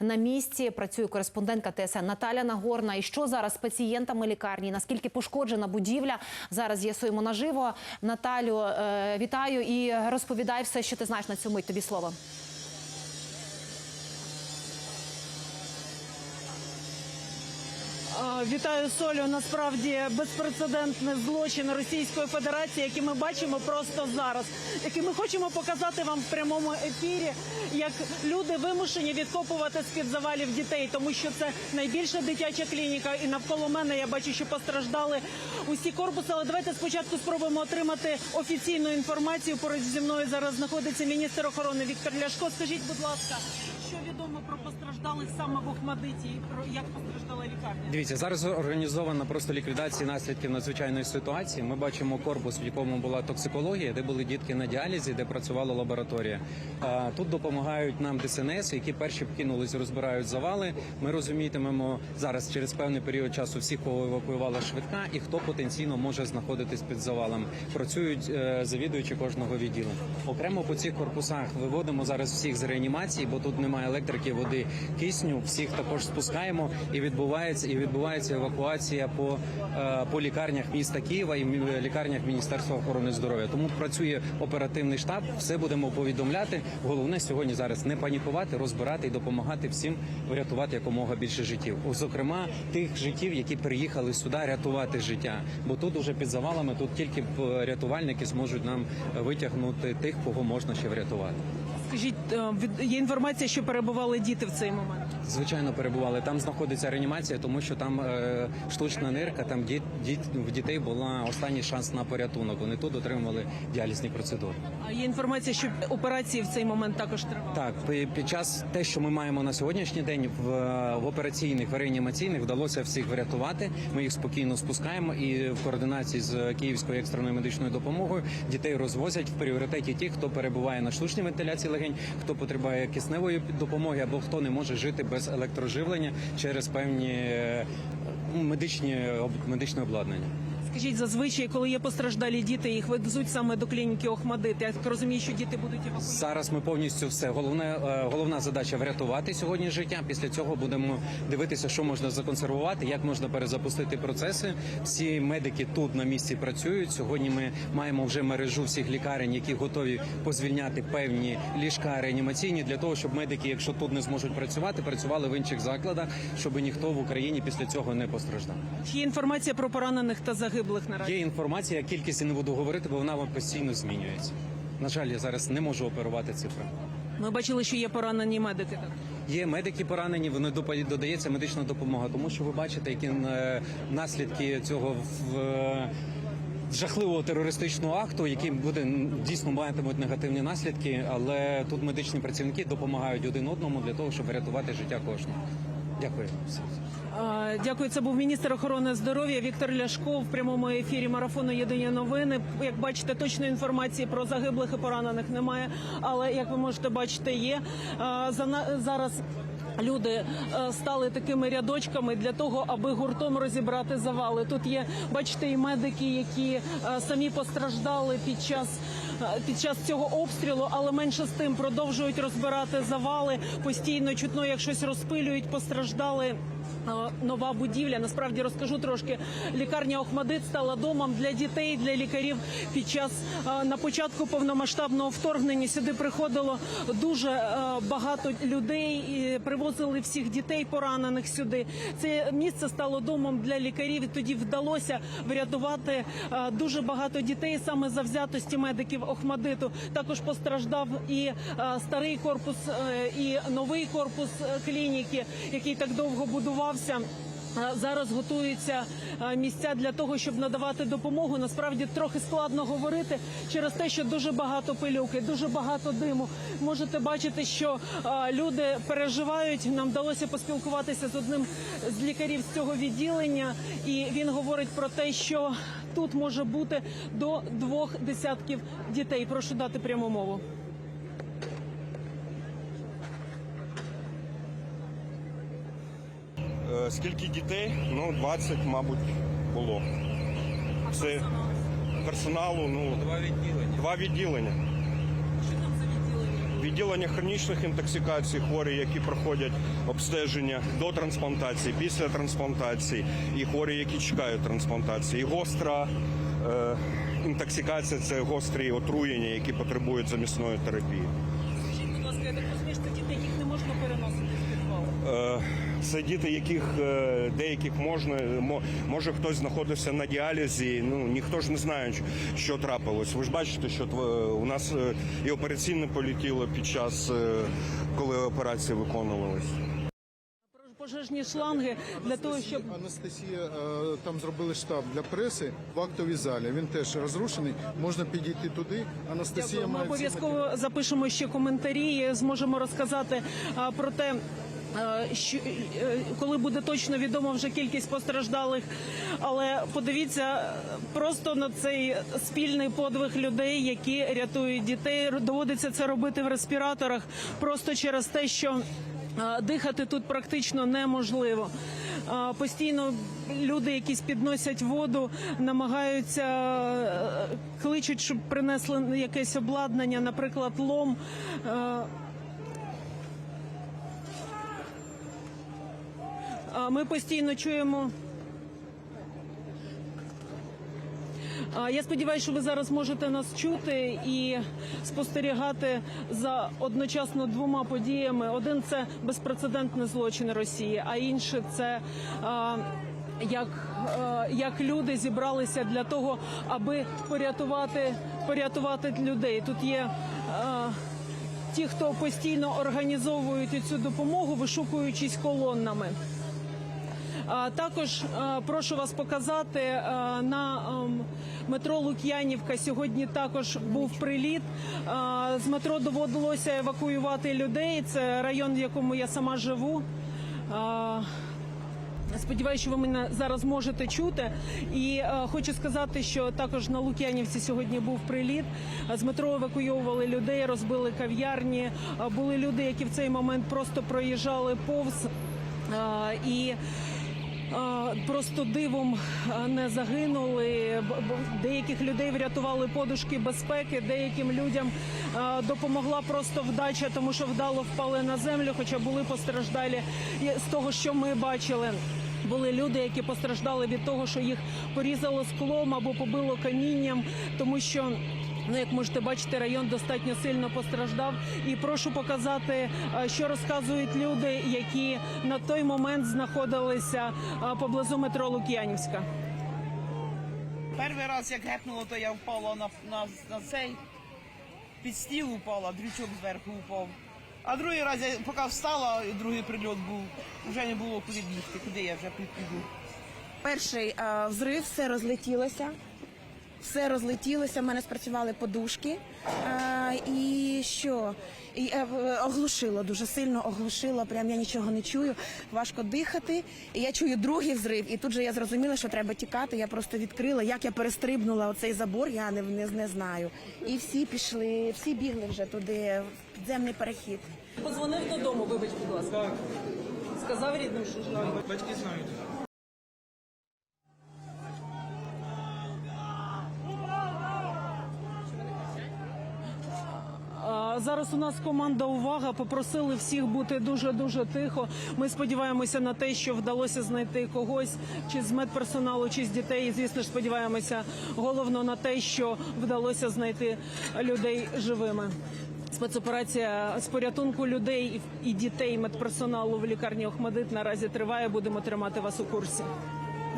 На місці працює кореспондентка ТСН Наталя Нагорна. І що зараз з пацієнтами лікарні? Наскільки пошкоджена будівля? Зараз з'ясуємо наживо. Наталю, е, вітаю і розповідай все, що ти знаєш на мить. Тобі слово. Вітаю Солю. Насправді безпрецедентний злочин Російської Федерації, який ми бачимо просто зараз, який ми хочемо показати вам в прямому ефірі, як люди вимушені відкопувати з під завалів дітей, тому що це найбільша дитяча клініка, і навколо мене я бачу, що постраждали усі корпуси. Але давайте спочатку спробуємо отримати офіційну інформацію. Поруч зі мною зараз знаходиться міністр охорони Віктор Ляшко. Скажіть, будь ласка, що відомо про саме в Охмадиті як постраждала лікарня? Дивіться, зараз організована просто ліквідація наслідків надзвичайної ситуації. Ми бачимо корпус, в якому була токсикологія, де були дітки на діалізі, де працювала лабораторія. Тут допомагають нам ДСНС, які перші вкинулись, розбирають завали. Ми розумітимемо зараз через певний період часу всіх, кого евакуювала швидка, і хто потенційно може знаходитись під завалом. Працюють е, завідуючі кожного відділу. Окремо по цих корпусах виводимо зараз всіх з реанімації, бо тут немає електрики, води, кисню. Всіх також спускаємо і відбувається і відбувається евакуація по, е, по лікарнях міста Києва і лікарнях Міністерства охорони здоров'я. Тому працює оперативний штаб. Все будемо повідомляти. Головне сьогодні зараз не панікувати, розбирати і допомагати всім врятувати якомога більше життів. Зокрема, тих життів, які приїхали сюди рятувати життя. Бо тут уже під завалами тут тільки е, рятувальники зможуть нам витягнути тих, кого можна ще врятувати. Скажіть, е, є інформація, що перебували діти в цей момент. Звичайно, перебували. Там знаходиться реанімація, тому що там е, штучна нирка, там діт, діт, в дітей була останній шанс на порятунок. Вони тут отримували діалізні процедури. А є інформація, що операції в цей момент також тривали. Так, під час те, що ми маємо на сьогоднішній день, в, в операційних, в реанімаційних вдалося всіх врятувати. Ми їх спокійно спускаємо і в координації з Київською екстреною медичною допомогою дітей розвозять в пріоритеті ті, хто перебуває на штучній вентиляції легень, хто потребує кисневої допомоги або хто не може жити без електроживлення через певні е, медичні об- медичне обладнання. Скажіть, зазвичай, коли є постраждалі діти, їх везуть саме до клініки Охмадит. Я так розумію, що діти будуть евакуйовані. Зараз ми повністю все. Головне, е, головна задача врятувати сьогодні життя. Після цього будемо дивитися, що можна законсервувати, як можна перезапустити процеси. Всі медики тут на місці працюють. Сьогодні ми маємо вже мережу всіх лікарень, які готові позвільняти певні ліжка реанімаційні для того, щоб медики, якщо тут не зможуть працювати, працювали в інших закладах, щоб ніхто в Україні після цього не постраждав. Є інформація про поранених та загиблих наразі? Є інформація, кількість я не буду говорити, бо вона вам постійно змінюється. На жаль, я зараз не можу оперувати цифрами. Ми бачили, що є поранені медики. Так. Є медики поранені, вони додається медична допомога, тому що ви бачите, які е, наслідки цього в. Жахливого терористичного акту, який буде дійсно матимуть негативні наслідки, але тут медичні працівники допомагають один одному для того, щоб врятувати життя кожного. Дякую. Дякую. Це був міністр охорони здоров'я Віктор Ляшко в прямому ефірі марафону Єдині новини. Як бачите, точної інформації про загиблих і поранених немає. Але як ви можете бачити, є зараз. Люди е, стали такими рядочками для того, аби гуртом розібрати завали. Тут є, бачите, і медики, які е, самі постраждали під час е, під час цього обстрілу, але менше з тим продовжують розбирати завали. Постійно чутно, як щось розпилюють, постраждали. Нова будівля. Насправді розкажу трошки. Лікарня Охмадит стала домом для дітей, для лікарів. Під час на початку повномасштабного вторгнення сюди приходило дуже багато людей і привозили всіх дітей поранених сюди. Це місце стало домом для лікарів. І тоді вдалося врятувати дуже багато дітей саме за взятості медиків Охмадиту. Також постраждав і старий корпус, е, і новий корпус е, клініки, який так довго будувався. Е, Зараз готуються е, місця для того, щоб надавати допомогу. Насправді трохи складно говорити через те, що дуже багато пилюки, дуже багато диму. Можете бачити, що е, люди переживають. Нам вдалося поспілкуватися з одним з лікарів з цього відділення, і він говорить про те, що тут може бути до двох десятків дітей. Прошу дати пряму мову. Скільки дітей? Ну, 20, мабуть, було. Це персоналу, ну, Два відділення. два відділення. Що там за відділення? відділення хронічних інтоксикацій, хворі, які проходять обстеження до трансплантації, після трансплантації, і хворі, які чекають трансплантації. І гостра е, інтоксикація це гострі отруєння, які потребують замісної терапії. Скажіть, будь ласка, я так розумію, що діти, яких не можна переносити з підвалу. Е, Це діти, яких е, деяких можна мо- може хтось знаходився на діалізі. Ну ніхто ж не знає, що- трапилось. Ви ж бачите, що у нас е, і операційне полетіло під час, е, коли операції виконувалися. Пожежні шланги для того, щоб Анастасія там зробили штаб для преси в актовій залі. Він теж розрушений. Можна підійти туди. Анастасія Дякую. Ми обов'язково запишемо ще коментарі, зможемо розказати про те. Е, е, коли буде точно відомо вже кількість постраждалих, але подивіться просто на цей спільний подвиг людей, які рятують дітей. Доводиться це робити в респіраторах, просто через те, що е, дихати тут практично неможливо. Постійно люди, якісь підносять воду, намагаються кличуть, щоб принесли якесь обладнання, наприклад, лом. Е, а Ми постійно чуємо. Я сподіваюся, що ви зараз можете нас чути і спостерігати за одночасно двома подіями. Один це безпрецедентний злочин Росії, а інше це як, як люди зібралися для того, аби порятувати, порятувати людей. Тут є. Ті, хто постійно організовують цю допомогу, вишукуючись колоннами. Також прошу вас показати на ем, метро Лук'янівка. Сьогодні також був приліт. З метро доводилося евакуювати людей. Це район, в якому я сама живу. Сподіваюся, що ви мене зараз можете чути. І е, хочу сказати, що також на Лук'янівці сьогодні був приліт. З метро евакуйовували людей, розбили кав'ярні. Були люди, які в цей момент просто проїжджали повз. Е, і Просто дивом не загинули. Деяких людей врятували подушки безпеки, деяким людям допомогла просто вдача, тому що вдало впали на землю, хоча були постраждалі з того, що ми бачили. Були люди, які постраждали від того, що їх порізало склом або побило камінням, тому що. Ну, як можете бачити, район достатньо сильно постраждав. І прошу показати, е, що розказують люди, які на той момент знаходилися е, поблизу метро Лук'янівська. Перший раз, як гепнуло, то я впала на, на, на цей під стіл упала, дрючок зверху упав. А другий раз, я поки встала, і другий прильот був, вже не було куди бігти, куди я вже піду. Перший е, взрив, все розлетілося. Все розлетілося, в мене спрацювали подушки. Е, і що? І, е, оглушило, дуже сильно оглушило, прям я нічого не чую, важко дихати. І я чую другий взрив, і тут же я зрозуміла, що треба тікати. Я просто відкрила. Як я перестрибнула оцей забор, я не, не, не знаю. І всі пішли, всі бігли вже туди, в підземний перехід. Позвонив додому, вибач, будь ласка. Так. Сказав рідним, що жаль. Батьки знають. Зараз у нас команда увага. Попросили всіх бути дуже дуже тихо. Ми сподіваємося на те, що вдалося знайти когось чи з медперсоналу, чи з дітей. І, звісно ж, сподіваємося головно на те, що вдалося знайти людей живими. Спецоперація з порятунку людей і дітей медперсоналу в лікарні Охмадит наразі триває. Будемо тримати вас у курсі.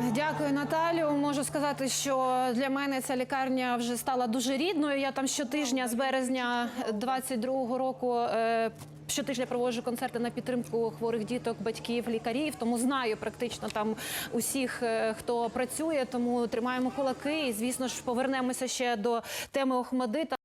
Дякую, Наталю. Можу сказати, що для мене ця лікарня вже стала дуже рідною. Я там щотижня з березня 22-го року. е, Щотижня проводжу концерти на підтримку хворих діток, батьків, лікарів. Тому знаю практично там усіх, е, хто працює. Тому тримаємо кулаки. І звісно ж повернемося ще до теми Охмадита.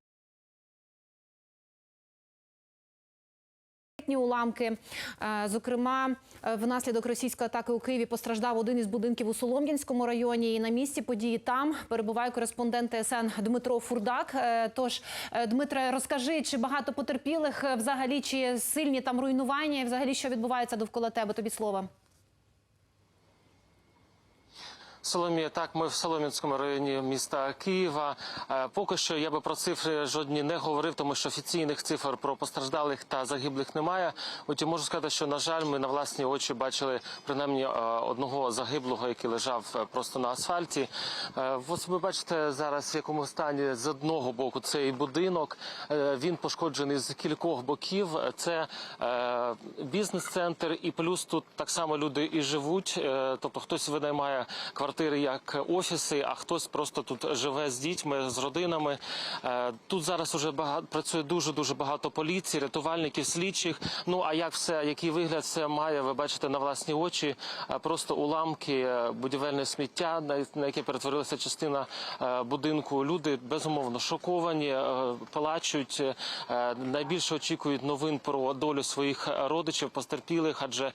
Уламки, Е, зокрема, е, внаслідок російської атаки у Києві постраждав один із будинків у Солом'янському районі. І на місці події там перебуває кореспондент ТСН Дмитро Фурдак. Е, Тож, Дмитре, розкажи, чи багато потерпілих взагалі, чи сильні там руйнування, взагалі що відбувається довкола тебе? Тобі слово. Соломія, так, ми в Солом'янському районі міста Києва. Е, Поки що я би про цифри жодні не говорив, тому що офіційних цифр про постраждалих та загиблих немає. Утім, можу сказати, що на жаль, ми на власні очі бачили принаймні е, одного загиблого, який лежав е, просто на асфальті. Ось ви бачите зараз, в якому стані з одного боку цей будинок. Він пошкоджений з кількох боків. Це бізнес-центр, і плюс тут так само люди і живуть. Тобто хтось винаймає квартири як офіси, а хтось просто тут живе з дітьми, з родинами. Е, Тут зараз уже багато працює дуже дуже багато поліції, рятувальників, слідчих. Ну а як все, який вигляд все має, ви бачите на власні очі. Е, Просто уламки, е, будівельне сміття, на- яке перетворилася частина будинку. Люди безумовно шоковані, плачуть. Найбільше очікують новин про долю своїх родичів, постерпілих, адже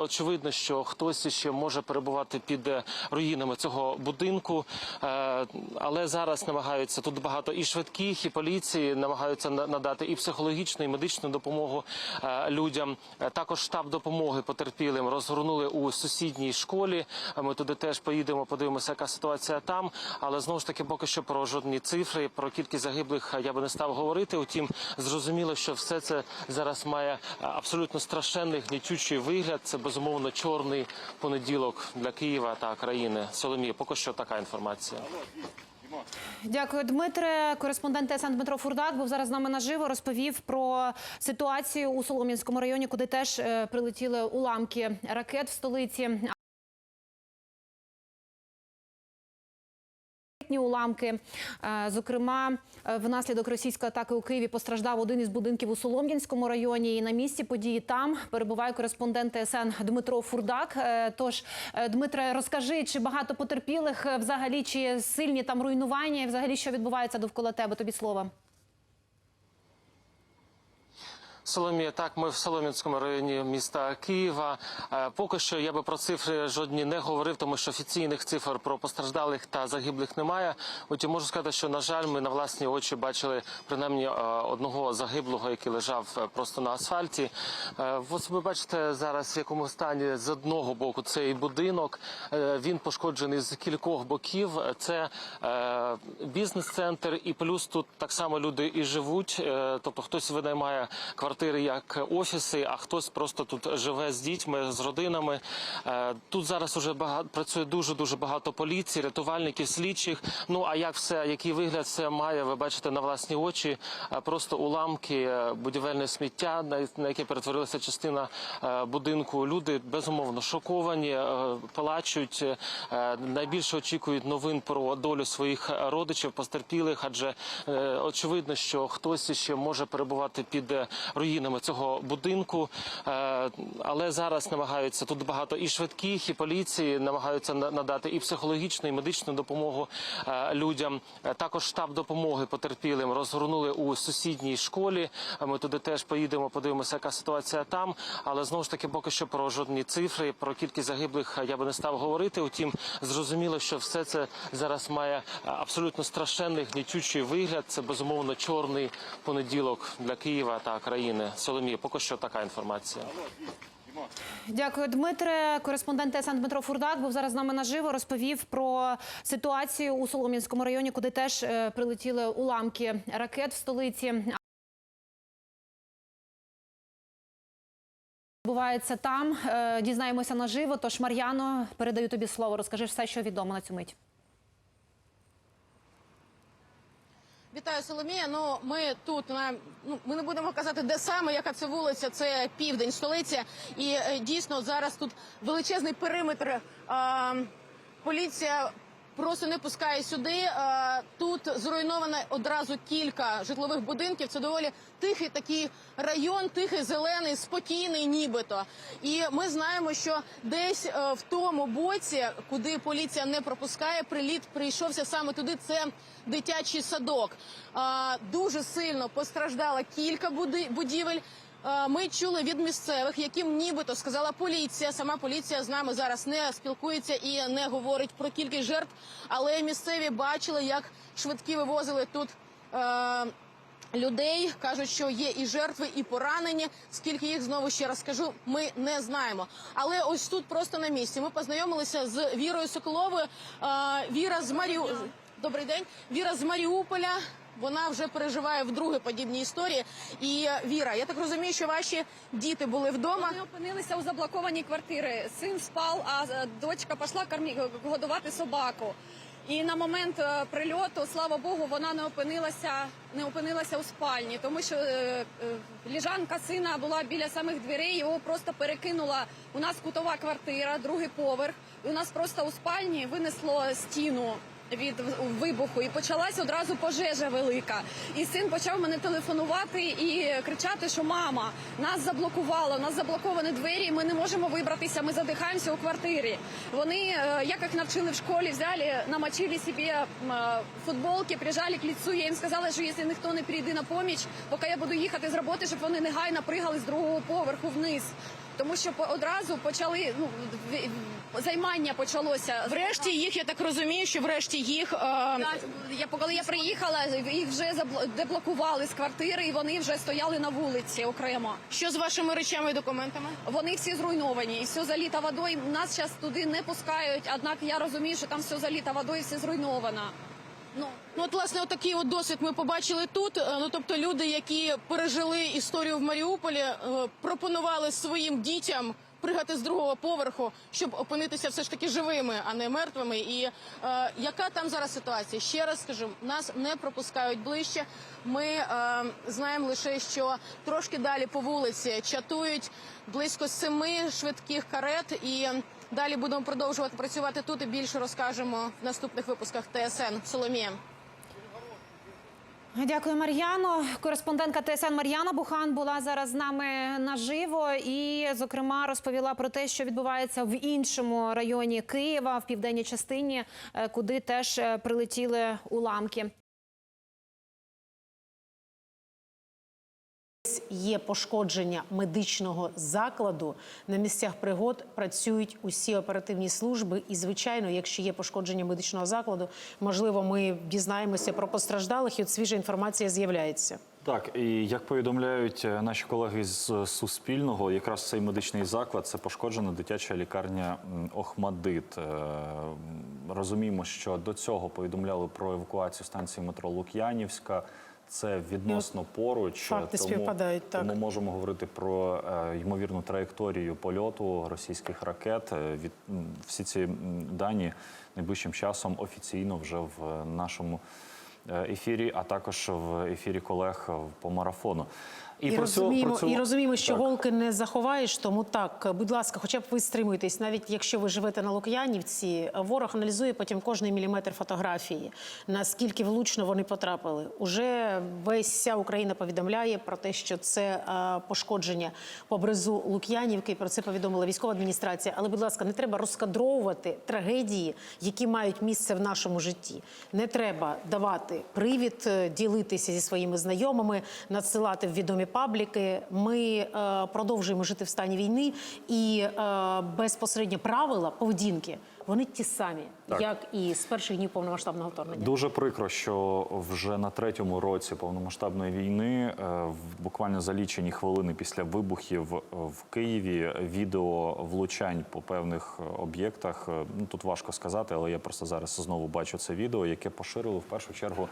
очевидно, що хтось ще може перебувати під е, руїнами цього будинку. Е, Але зараз намагаються тут багато і швидких, і поліції намагаються на- надати і психологічну, і медичну допомогу е, людям. Е, Також штаб допомоги потерпілим розгорнули у сусідній школі. Ми туди теж поїдемо, подивимося, яка ситуація там. Але знову ж таки, поки що про жодні цифри, про кількість загиблих я би не став говорити. Утім, зрозуміло, що все це зараз має абсолютно страшенний гнітючий вигляд. Це безумовно чорний понеділок для Києва та країни. Соломія, поки що така інформація. Дякую, Дмитре. Кореспондент ТСН Дмитро Фурдак був зараз з нами наживо. Розповів про ситуацію у Солом'янському районі, куди теж е, прилетіли уламки ракет в столиці. Ракетні Уламки, Е, зокрема, е, внаслідок російської атаки у Києві постраждав один із будинків у Солом'янському районі. І на місці події там перебуває кореспондент ТСН Дмитро Фурдак. Е, Тож, Дмитре, розкажи, чи багато потерпілих взагалі, чи сильні там руйнування, і взагалі що відбувається довкола тебе? Тобі слово. Соломія, так, ми в Солом'янському районі міста Києва. Е, Поки що я би про цифри жодні не говорив, тому що офіційних цифр про постраждалих та загиблих немає. Утім, можу сказати, що на жаль, ми на власні очі бачили принаймні е, одного загиблого, який лежав е, просто на асфальті. Ось ви бачите зараз, в якому стані з одного боку цей будинок. Він пошкоджений з кількох боків. Це бізнес-центр, і плюс тут так само люди і живуть. Тобто хтось винаймає квартири як офіси, а хтось просто тут живе з дітьми, з родинами. Е, Тут зараз уже багато працює дуже дуже багато поліції, рятувальників, слідчих. Ну а як все, який вигляд все має, ви бачите на власні очі. Е, Просто уламки, е, будівельне сміття, на яке перетворилася частина будинку. Люди безумовно шоковані, плачуть. Найбільше очікують новин про долю своїх родичів, постерпілих, адже очевидно, що хтось ще може перебувати під руїнами цього будинку. Але зараз намагаються тут багато і швидких, і поліції намагаються на- надати і психологічну, і медичну допомогу е, людям. Е, Також штаб допомоги потерпілим розгорнули у сусідній школі. Е, Ми туди теж поїдемо, подивимося, яка ситуація там. Але знову ж таки, поки що про жодні цифри, про кількість загиблих я би не став говорити. Утім, зрозуміло, що все це зараз має абсолютно страшенний гнітючий вигляд. Це безумовно чорний понеділок для Києва та країни. Соломія, поки що така інформація. Дякую, Дмитре. Кореспондент ТСН Дмитро Фурдак був зараз з нами наживо. Розповів про ситуацію у Солом'янському районі, куди теж е, прилетіли уламки ракет в столиці. Відбувається там. Е, Дізнаємося наживо. Тож, Мар'яно, передаю тобі слово. Розкажи все, що відомо на цю мить. Вітаю, Соломія. Ну ми тут на ну ми не будемо казати, де саме, яка це вулиця. Це південь столиці. І е, дійсно зараз тут величезний периметр. А, поліція просто не пускає сюди. Тут зруйновано одразу кілька житлових будинків. Це доволі тихий такий район, тихий, зелений, спокійний, нібито. І ми знаємо, що десь е, в тому боці, куди поліція не пропускає, приліт прийшовся саме туди. Це дитячий садок. А, дуже сильно постраждало кілька будівель. Е, Ми чули від місцевих, яким нібито сказала поліція. Сама поліція з нами зараз не спілкується і не говорить про кількість жертв. Але місцеві бачили, як швидкі вивозили тут е, людей. кажуть, що є і жертви, і поранені. Скільки їх знову ще раз скажу, ми не знаємо. Але ось тут просто на місці. Ми познайомилися з Вірою Соколовою. Е, Віра з Маріу... Добрий день. Віра з Маріуполя. Вона вже переживає вдруге подібні історії. І Віра, я так розумію, що ваші діти були вдома. Вони опинилися у заблокованій квартирі. Син спав, а е, дочка пішла кормі... годувати собаку. І на момент е, прильоту, слава Богу, вона не опинилася, не опинилася у спальні, тому що е, е, ліжанка сина була біля самих дверей. Його просто перекинула. У нас кутова квартира, другий поверх. І у нас просто у спальні винесло стіну від вибуху і почалася одразу пожежа велика. І син почав мене телефонувати і кричати, що мама нас заблокувало, нас заблоковані двері. Ми не можемо вибратися. Ми задихаємося у квартирі. Вони, е, як їх навчили в школі, взяли, намочили собі е, футболки, прижали к лицу. Я їм сказала, що якщо ніхто не прийде на поміч, поки я буду їхати з роботи, щоб вони негайно пригали з другого поверху вниз. Тому що одразу почали ну займання почалося. Врешті їх, я так розумію, що врешті їх. Е... Я коли я приїхала, їх вже деблокували з квартири, і вони вже стояли на вулиці окремо. Що з вашими речами і документами? Вони всі зруйновані, і все заліто водою. Нас зараз туди не пускають. Однак я розумію, що там все заліто водою, і все зруйновано. Ну Ну, от, власне, отакий от досвід ми побачили тут. Е, Ну, тобто, люди, які пережили історію в Маріуполі, е, пропонували своїм дітям пригати з другого поверху, щоб опинитися все ж таки живими, а не мертвими. І е, яка там зараз ситуація? Ще раз скажу, нас не пропускають ближче. Ми е, знаємо лише, що трошки далі по вулиці чатують близько семи швидких карет і. Далі будемо продовжувати працювати тут і більше розкажемо в наступних випусках ТСН. Соломія. Дякую, Мар'яно. Кореспондентка ТСН Мар'яна Бухан була зараз з нами наживо і, зокрема, розповіла про те, що відбувається в іншому районі Києва, в південній частині, е, куди теж е, прилетіли уламки. Є пошкодження медичного закладу. На місцях пригод працюють усі оперативні служби. І, звичайно, якщо є пошкодження медичного закладу, можливо, ми дізнаємося про постраждалих, і от свіжа інформація з'являється. Так, і як повідомляють е, наші колеги з Суспільного, якраз цей медичний заклад це пошкоджена дитяча лікарня Охмадит. Е, Розуміємо, що до цього повідомляли про евакуацію станції метро Лук'янівська. Це відносно поруч, факти співпадають, так. тому можемо говорити про е, ймовірну траєкторію польоту російських ракет. Е, від всі ці дані найближчим часом офіційно вже в нашому е, ефірі, а також в ефірі колег е, по марафону. І, цю- розуміємо, про цю- і розуміємо, що Так. голки не заховаєш. Тому так, будь ласка, хоча б ви стримуйтесь, навіть якщо ви живете на Лук'янівці, ворог аналізує потім кожний міліметр фотографії, наскільки влучно вони потрапили. Уже весь вся Україна повідомляє про те, що це е, пошкодження поблизу Лук'янівки. Про це повідомила військова адміністрація. Але, будь ласка, не треба розкадровувати трагедії, які мають місце в нашому житті. Не треба давати привід е, ділитися зі своїми знайомими, надсилати в відомі пабліки. Ми е, продовжуємо жити в стані війни, і е, безпосередньо правила поведінки вони ті самі, Так. як і з перших днів повномасштабного вторгнення. Дуже прикро, що вже на третьому році повномасштабної війни, е, буквально за лічені хвилини після вибухів е, в Києві, відео влучань по певних е, об'єктах. Ну тут важко сказати, але я просто зараз знову бачу це відео, яке поширили в першу чергу.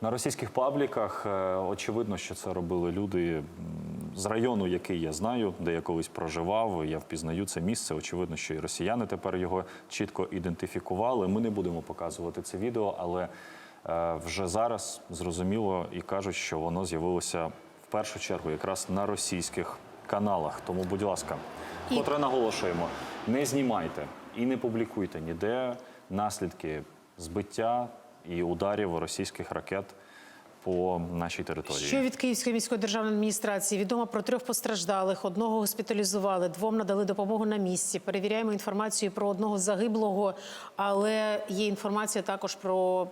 На російських пабліках Е, очевидно, що це робили люди з району, який я знаю, де я колись проживав. Я впізнаю це місце. Очевидно, що і росіяни тепер його чітко ідентифікували. Ми не будемо показувати це відео, але е, вже зараз зрозуміло і кажуть, що воно з'явилося в першу чергу якраз на російських каналах. Тому, будь ласка, котре наголошуємо: не знімайте і не публікуйте ніде наслідки збиття і ударів російських ракет по нашій території. Що від Київської міської державної адміністрації відомо про трьох постраждалих. Одного госпіталізували, двом надали допомогу на місці. Перевіряємо інформацію про одного загиблого, але є інформація також про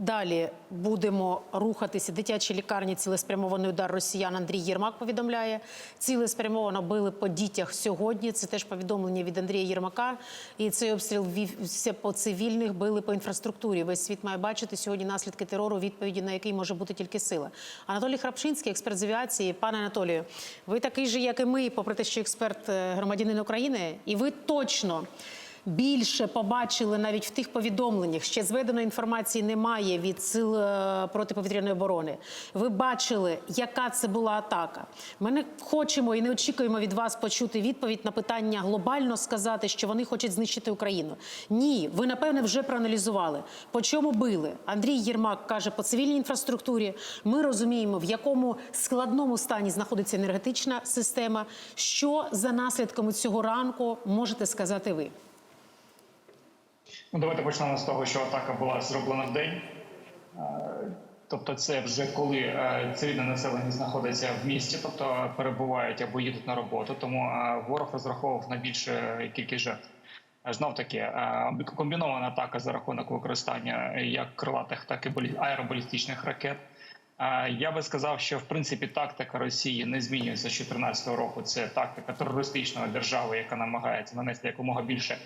Далі будемо рухатися. Дитячі лікарні цілеспрямований удар росіян Андрій Єрмак повідомляє. Цілеспрямовано били по дітях сьогодні. Це теж повідомлення від Андрія Єрмака. І цей обстріл вівся по цивільних, били по інфраструктурі. Весь світ має бачити сьогодні наслідки терору, відповіді на який може бути тільки сила. Анатолій Храпшинський, експерт з авіації. Пане Анатолію, ви такий же, як і ми, попри те, що експерт е, громадянин України, і ви точно більше побачили навіть в тих повідомленнях. Ще зведеної інформації немає від сил е, протиповітряної оборони. Ви бачили, яка це була атака. Ми не хочемо і не очікуємо від вас почути відповідь на питання глобально сказати, що вони хочуть знищити Україну. Ні, ви напевне вже проаналізували. По чому били? Андрій Єрмак каже по цивільній інфраструктурі. Ми розуміємо, в якому складному стані знаходиться енергетична система. Що за наслідками цього ранку можете сказати ви? Ну, давайте почнемо з того, що атака була зроблена в день. Е, Тобто, це вже коли е, цивільне населення знаходиться в місті, тобто перебувають або їдуть на роботу. Тому е, ворог розраховував на більшу кількість жертв. Знов таки комбінована атака за рахунок використання як крилатих, так і аеробалістичних ракет. Я би сказав, що в принципі тактика Росії не змінюється з 2014 року. Це тактика терористичної держави, яка намагається нанести якомога більше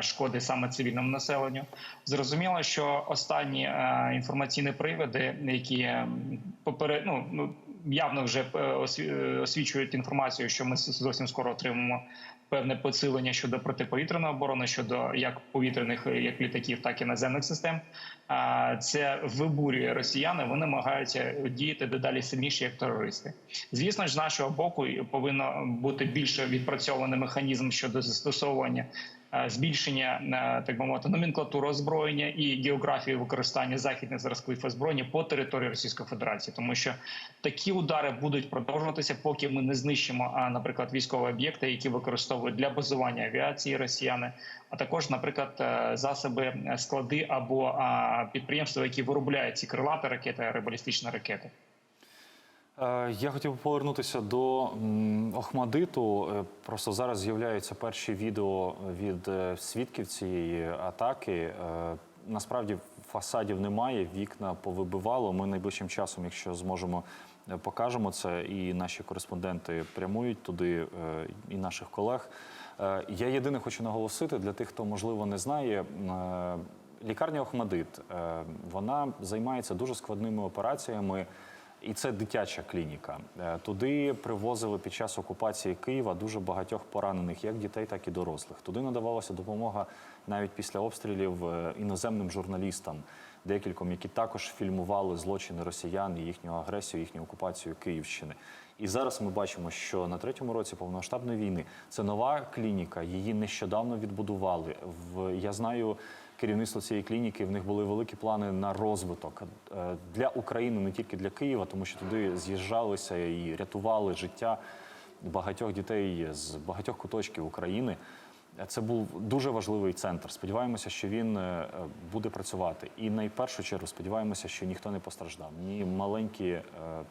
шкоди саме цивільному населенню. Зрозуміло, що останні е, інформаційні приводи, які м, поперед, ну, ну, явно вже е, осві- е, освічують інформацію, що ми зовсім скоро отримаємо певне посилення щодо протиповітряної оборони, щодо як повітряних, е, як літаків, так і наземних систем. Це вибурює росіяни. Вони намагаються діяти дедалі сильніше як терористи. Звісно ж, з нашого боку повинно бути більше відпрацьований механізм щодо застосовування. Е, Збільшення е, так би мовити номенклатури озброєння і географії використання західних зразків озброєння по території Російської Федерації, тому що такі удари будуть продовжуватися, поки ми не знищимо, наприклад, військові об'єкти, які використовують для базування авіації росіяни, а також, наприклад, е, засоби, склади або підприємства, які виробляють ці крилаті ракети, аеробалістичні ракети. Е, Я хотів повернутися до Охмадиту. Е, Просто зараз з'являються перші відео від е, свідків цієї атаки. Насправді фасадів немає, вікна повибивало. Ми найближчим часом, якщо зможемо, покажемо це. І наші кореспонденти прямують туди, і наших колег. Я єдине хочу наголосити для тих, хто можливо не знає. Лікарня Охмадит вона займається дуже складними операціями. І це дитяча клініка. Е, Туди привозили під час окупації Києва дуже багатьох поранених, як дітей, так і дорослих. Туди надавалася допомога навіть після обстрілів е, іноземним журналістам, декільком, які також фільмували злочини росіян, і їхню агресію, їхню окупацію Київщини. І зараз ми бачимо, що на третьому році повномасштабної війни це нова клініка. Її нещодавно відбудували. В я знаю керівництво цієї клініки. В них були великі плани на розвиток е, для України, не тільки для Києва, тому що туди з'їжджалися і рятували життя багатьох дітей з багатьох куточків України. Це був дуже важливий центр. Сподіваємося, що він е, буде працювати. І найпершу чергу сподіваємося, що ніхто не постраждав. Ні маленькі е,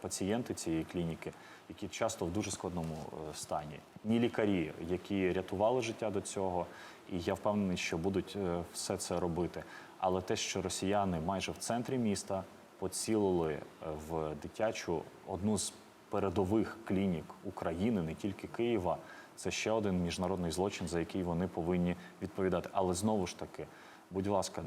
пацієнти цієї клініки, які часто в дуже складному стані, ні лікарі, які рятували життя до цього. І я впевнений, що будуть е, все це робити. Але те, що росіяни майже в центрі міста поцілили е, в дитячу одну з передових клінік України, не тільки Києва. Це ще один міжнародний злочин, за який вони повинні відповідати. Але знову ж таки, будь ласка,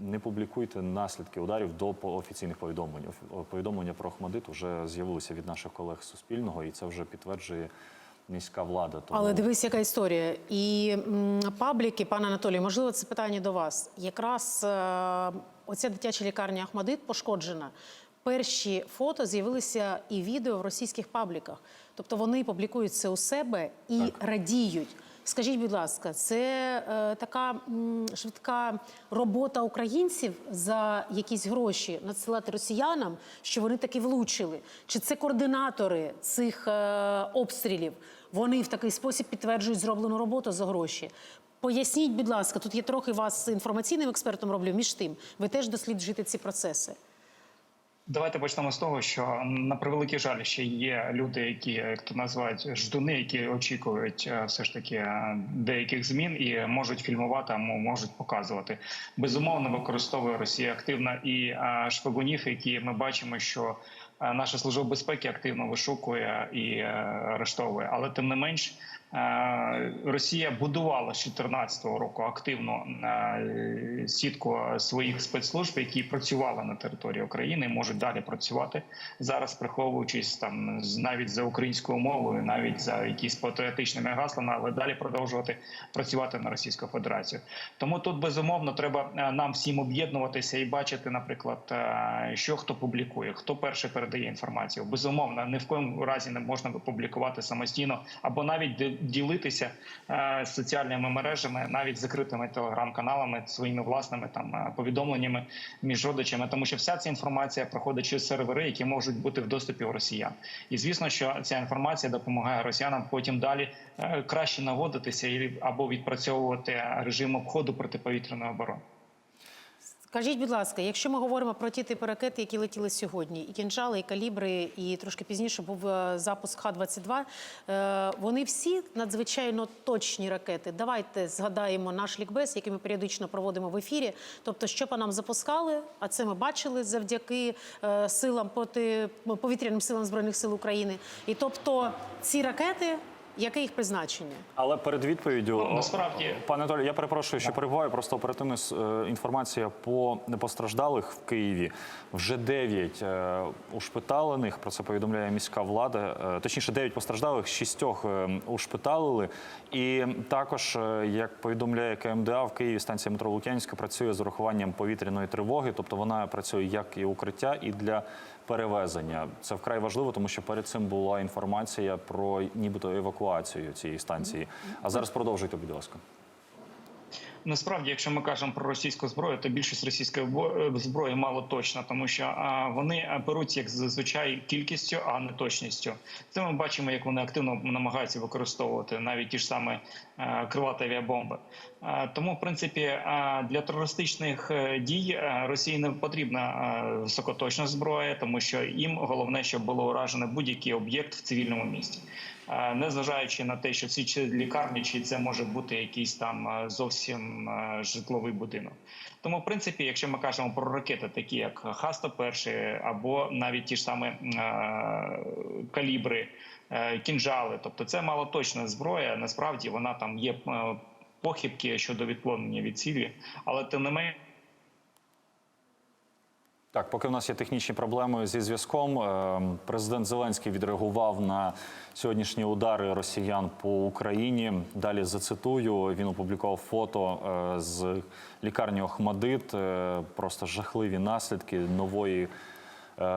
не публікуйте наслідки ударів до офіційних повідомлень. Повідомлення про Охмадит вже з'явилися від наших колег Суспільного, і це вже підтверджує міська влада. Тому Але дивись, яка історія. І м, пабліки, пане Анатолій, можливо, це питання до вас. Якраз е, оця дитяча лікарня Ахмадит пошкоджена. Перші фото з'явилися і відео в російських пабліках. Тобто вони публікують це у себе і радіють. Скажіть, будь ласка, це е, така м, швидка робота українців за якісь гроші надсилати росіянам, що вони таки влучили? Чи це координатори цих е, обстрілів? Вони в такий спосіб підтверджують зроблену роботу за гроші. Поясніть, будь ласка, тут я трохи вас інформаційним експертом роблю. Між тим, ви теж досліджуєте ці процеси. Давайте почнемо з того, що на превеликий жаль ще є люди, які як то називають ждуни, які очікують е, все ж таки е, деяких змін і можуть фільмувати, а мо- можуть показувати. Безумовно, використовує Росія активно і е, шпигунів, які ми бачимо, що наша служба безпеки активно вишукує і е, арештовує. Але тим не менш. Е, Росія будувала з 2014 року активно е, сітку своїх спецслужб, які працювали на території України, і можуть далі працювати зараз, приховуючись там навіть за українською мовою, навіть за якісь патріотичними гаслами, але далі продовжувати працювати на Російську Федерацію. Тому тут безумовно треба е, нам всім об'єднуватися і бачити, наприклад, що хто публікує, хто перший передає інформацію. Безумовно, ні в коєму разі не можна публікувати самостійно або навіть ділитися е, соціальними мережами, навіть закритими телеграм-каналами, своїми власними там е, повідомленнями між родичами, тому що вся ця інформація проходить через сервери, які можуть бути в доступі у росіян. І звісно, що ця інформація допомагає росіянам потім далі е, краще наводитися або відпрацьовувати режим обходу протиповітряної оборони. Скажіть, будь ласка, якщо ми говоримо про ті типи ракет, які летіли сьогодні, і кінжали, і калібри, і трошки пізніше був е, запуск Х-22, е, вони всі надзвичайно точні ракети. Давайте згадаємо наш лікбез, який ми періодично проводимо в ефірі. Тобто, що по нам запускали, а це ми бачили завдяки е, силам проти повітряним силам збройних сил України. І тобто ці ракети, яке їх призначення? Але перед відповіддю, Ну, насправді- пане Анатолію, я перепрошую, що перебуваю. Просто оперативна е, інформація по непостраждалих в Києві. Вже 9 е, ушпиталених. Про це повідомляє міська влада. Е, точніше, 9 постраждалих, 6 е, ушпиталили. І також, як повідомляє КМДА, в Києві станція метро Лук'янська працює з урахуванням повітряної тривоги, тобто вона працює як і укриття, і для перевезення. Це вкрай важливо, тому що перед цим була інформація про нібито евакуацію цієї станції. А зараз продовжуйте, будь ласка. Насправді, якщо ми кажемо про російську зброю, то більшість російської е, зброї мало точна, тому що вони беруть як зазвичай кількістю, а не точністю. Це ми бачимо, як вони активно намагаються використовувати навіть ті ж саме крилаті авіабомби. Е, Тому, в принципі, е, для терористичних дій Росії не потрібна високоточна зброя, тому що їм головне, щоб було уражено будь-який об'єкт в цивільному місті. Незважаючи на те, що ці чи лікарні, чи це може бути якийсь там зовсім житловий будинок. Тому, в принципі, якщо ми кажемо про ракети, такі як Х-101, або навіть ті ж саме е, калібри, е, кінжали, тобто це малоточна зброя. Насправді вона там є е, похибки щодо відклонення від цілі, але тим не менше. Так, поки в нас є технічні проблеми зі зв'язком, е, президент Зеленський відреагував на сьогоднішні удари росіян по Україні. Далі зацитую. Він опублікував фото е, з лікарні Охмадит. Е, Просто жахливі наслідки нової.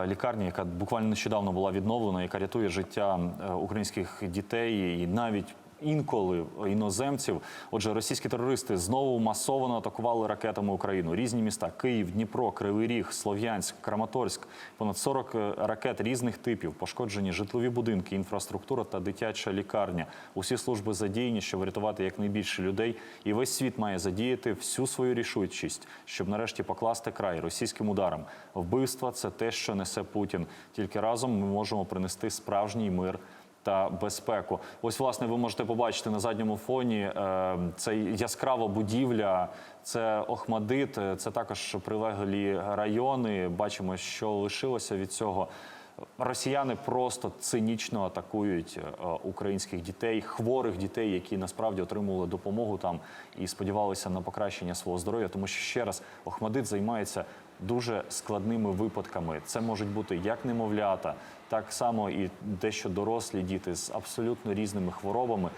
Лікарні, яка буквально нещодавно була відновлена, яка рятує життя українських дітей і навіть інколи іноземців. Отже, російські терористи знову масово атакували ракетами Україну. Різні міста: Київ, Дніпро, Кривий Ріг, Слов'янськ, Краматорськ. Понад 40 ракет різних типів, пошкоджені житлові будинки, інфраструктура та дитяча лікарня. Усі служби задіяні, щоб врятувати якнайбільше людей. І весь світ має задіяти всю свою рішучість, щоб нарешті покласти край російським ударам. Вбивства це те, що несе Путін. Тільки разом ми можемо принести справжній мир та безпеку. Ось, власне, ви можете побачити на задньому фоні е, це яскрава будівля, це Охмадит, е, це також прилеглі райони. Бачимо, що лишилося від цього. Росіяни просто цинічно атакують е, українських дітей, хворих дітей, які насправді отримували допомогу там і сподівалися на покращення свого здоров'я. Тому що ще раз Охмадит займається дуже складними випадками. Це можуть бути як немовлята, так само і дещо дорослі діти з абсолютно різними хворобами.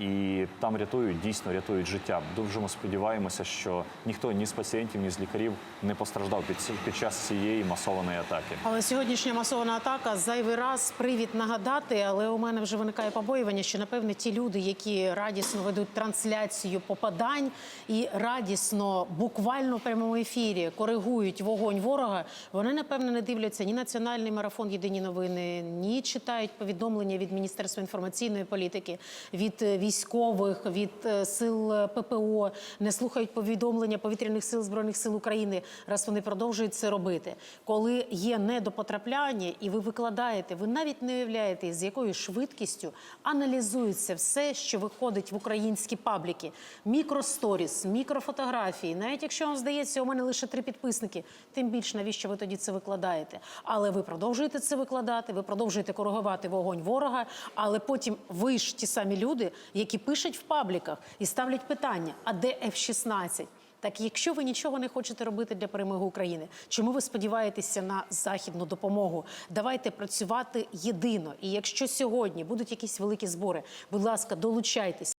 І там рятують, дійсно рятують життя. Дуже ми сподіваємося, що ніхто ні з пацієнтів, ні з лікарів не постраждав під, під час цієї масованої атаки. Але сьогоднішня масована атака зайвий раз привід нагадати. Але у мене вже виникає побоювання, що напевне ті люди, які радісно ведуть трансляцію попадань і радісно, буквально в прямому ефірі коригують вогонь ворога. Вони напевне не дивляться ні національний марафон Єдині новини, ні читають повідомлення від Міністерства інформаційної політики від е, військових, від е, сил е, ППО, не слухають повідомлення повітряних сил збройних сил України, раз вони продовжують це робити. Коли є недопотрапляння, і ви викладаєте, ви навіть не уявляєте, з якою швидкістю аналізується все, що виходить в українські пабліки. Мікросторіс, мікрофотографії. Навіть якщо вам здається, у мене лише три підписники, тим більш навіщо ви тоді це викладаєте. Але ви продовжуєте це викладати, ви продовжуєте коригувати вогонь ворога. Але потім ви ж ті самі люди, які пишуть в пабліках і ставлять питання: а де F-16? Так, якщо ви нічого не хочете робити для перемоги України, чому ви сподіваєтеся на західну допомогу? Давайте працювати єдино. І якщо сьогодні будуть якісь великі збори, будь ласка, долучайтесь.